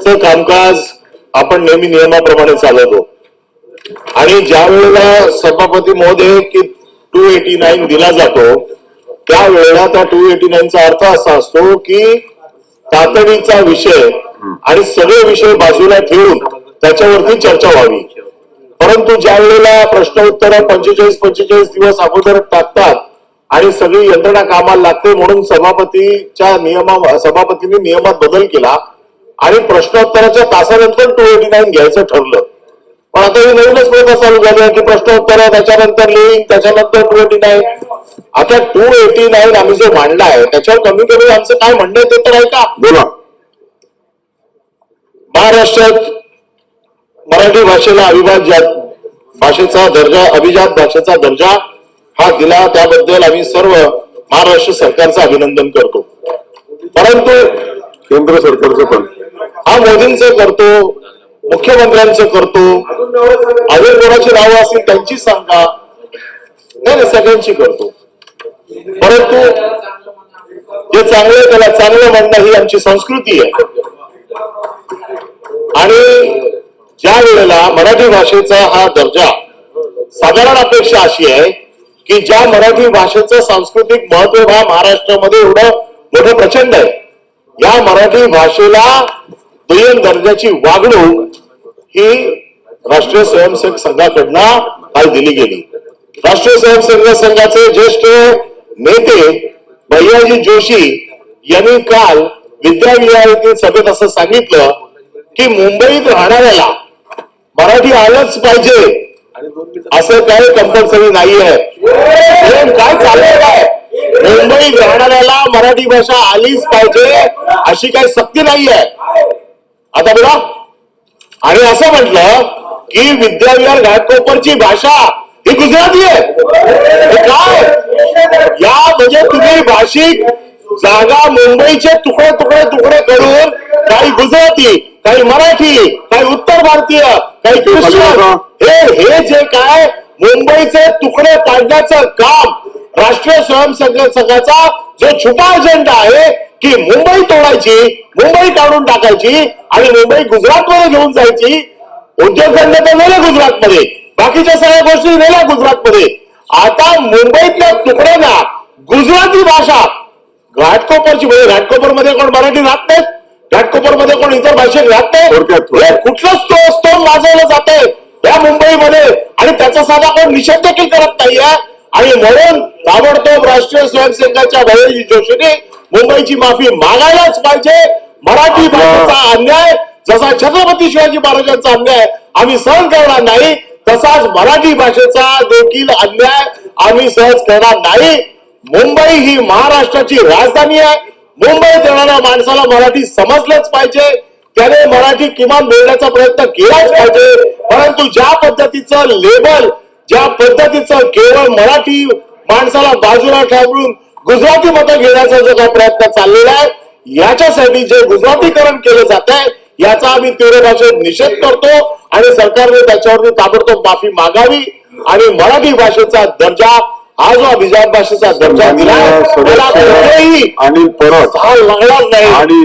चं कामकाज आपण नेहमी नियमाप्रमाणे चालवतो. आणि ज्या वेळेला सभापती महोदय की टू एटी नाईन दिला जातो त्यावेळेला त्या टू एटी नाईनचा अर्थ असा असतो की तातडीचा विषय आणि सगळे विषय बाजूला ठेवून त्याच्यावरती चर्चा व्हावी. परंतु ज्या वेळेला प्रश्न उत्तर पंचेचाळीस पंचेचाळीस दिवस अगोदर टाकतात आणि सगळी यंत्रणा कामाला लागते म्हणून सभापतीच्या नियमा सभापतींनी नियमात बदल केला आणि प्रश्नोत्तराच्या तासानंतर टू एटी नाईन घ्यायचं ठरलं. पण आता ही नवीनच प्रथा चालू झाली आहे की प्रश्नोत्तर त्याच्यानंतर लिंक त्याच्यानंतर टू एटी नाईन आता टू एटी नाईन आम्ही जो मांडला आहे त्याच्यावर कमी कमी आमचं काय म्हणणं आहे ते तर ऐका. बोला. महाराष्ट्रात मराठी भाषेला अविभाज्य भाषेचा दर्जा अभिजात भाषेचा दर्जा हा दिला. त्याबद्दल आम्ही सर्व महाराष्ट्र सरकारचं अभिनंदन करतो. परंतु केंद्र सरकारचं पण. हा मोदींचं करतो मुख्यमंत्र्यांचं करतो. अजून कोणाची नावं असतील त्यांची सांगा. नाही सगळ्यांची करतो. परंतु जे चांगलं त्याला चांगलं म्हणणं ही आमची संस्कृती आहे. आणि ज्या वेळेला मराठी भाषेचा हा दर्जा साधारण अपेक्षा अशी आहे की ज्या मराठी भाषेचं सांस्कृतिक महत्त्व हा महाराष्ट्रामध्ये एवढं मोठं प्रचंड आहे. या मराठी भाषेला दुय्यम दर्जाची वागणूक ही राष्ट्रीय स्वयंसेवक संघाकडनं काल दिली गेली. राष्ट्रीय स्वयंसेवक संघाचे ज्येष्ठ नेते भैयाजी जोशी यांनी काल विद्याविहार सभेत असं सांगितलं की मुंबईत राहणाऱ्याला मराठी आलंच पाहिजे असं काही कंपल्सरी नाही आहे काय चाललं काय मुंबईत राहणाऱ्याला मराठी भाषा आलीच पाहिजे अशी काही सक्ती नाही आहे आता बघा आणि असं म्हटलं की विद्याविहार घाटकोपरची भाषा ही गुजराती आहे. काय? या म्हणजे तुम्ही भाषिक जागा मुंबईचे तुकडे तुकडे तुकडे करून काही गुजराती काही मराठी काही उत्तर भारतीय काही ख्रिश्चन हे हे जे काय मुंबईचे तुकडे पाडण्याचं काम राष्ट्रीय स्वयंसेवक संघाचा जो छुपा अजेंडा आहे की मुंबई तोडायची मुंबई काढून टाकायची आणि मुंबई गुजरातमध्ये घेऊन जायची. उद्योगधंदे तर नेले गुजरातमध्ये. बाकीच्या सगळ्या गोष्टी नेल्या गुजरातमध्ये. आता मुंबईतल्या तुकड्यांना गुजराती भाषा घाटकोपरची म्हणजे घाटकोपरमध्ये कोण मराठी राहत नाहीत? घाटकोपरमध्ये कोण इतर भाषेत राहत नाही थोडक्यात- हे कुठलं स्तो स्तोम वाजवलं जातंय या मुंबईमध्ये? आणि त्याचा साधा कोण निषेध देखील करत नाहीये. आणि म्हणून ताबडतोब राष्ट्रीय स्वयंसेवकाच्या भैयाजी जोशीने मुंबईची माफी मागायलाच पाहिजे. मराठी भाषेचा अन्याय जसा छत्रपती शिवाजी महाराजांचा अन्याय आम्ही सहन करणार नाही तसाच मराठी भाषेचा देखील अन्याय आम्ही सहज करणार नाही. मुंबई ही महाराष्ट्राची राजधानी आहे. मुंबईत येणाऱ्या माणसाला मराठी समजलंच पाहिजे. त्याने मराठी किमान बोलण्याचा प्रयत्न केलाच पाहिजे. परंतु ज्या पद्धतीचं लेबल ज्या पद्धतीचं केवळ मराठी माणसाला बाजूला ठेवून गुजराती मतं घेण्याचा जो काही प्रयत्न चाललेला आहे याच्यासाठी जे गुजरातीकरण केलं जात आहे याचा आम्ही तीव्र भाषेत निषेध करतो आणि सरकारने त्याच्यावरती ताबडतोब माफी मागावी आणि मराठी भाषेचा दर्जा हा जो अभिजात भाषेचा दर्जा दिला त्याला कुठेही आणि परत हा लागणार नाही. आणि